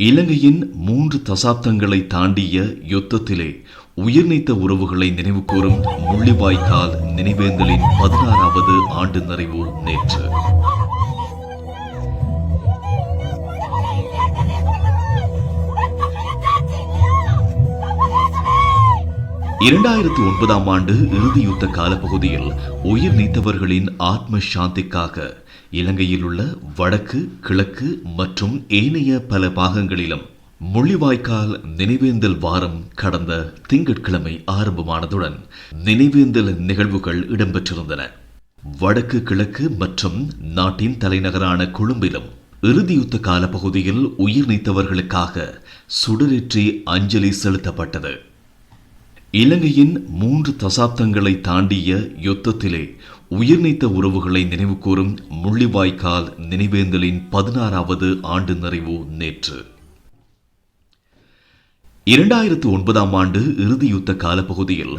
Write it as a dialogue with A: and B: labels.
A: இலங்கையின் மூன்று தசாப்தங்களை தாண்டிய யுத்தத்திலே உயிர்நீத்த உறவுகளை நினைவுகூரும் முள்ளிவாய்க்கால் நினைவேந்தலின் பதினாறாவது ஆண்டு நிறைவு நேற்று. இரண்டாயிரத்தி ஒன்பதாம் ஆண்டு இறுதி யுத்த காலப்பகுதியில் உயிர் நீத்தவர்களின் ஆத்ம சாந்திக்காக இலங்கையில் உள்ள வடக்கு கிழக்கு மற்றும் ஏனைய பல பாகங்களிலும் முள்ளிவாய்க்கால் நினைவேந்தல் வாரம் கடந்த திங்கட்கிழமை ஆரம்பமானதுடன் நினைவேந்தல் நிகழ்வுகள் இடம்பெற்றிருந்தன. வடக்கு கிழக்கு மற்றும் நாட்டின் தலைநகரான கொழும்பிலும் இறுதியுத்த காலப்பகுதியில் உயிர் நீத்தவர்களுக்காக சுடரேற்றி அஞ்சலி செலுத்தப்பட்டது. இலங்கையின் மூன்று தசாப்தங்களை தாண்டிய யுத்தத்திலே உயிர்நீத்த உறவுகளை நினைவுகூரும் முள்ளிவாய்க்கால் நினைவேந்தலின் பதினாறாவது ஆண்டு நிறைவு நேற்று. இரண்டாயிரத்து ஒன்பதாம் ஆண்டு இறுதி யுத்த காலப்பகுதியில்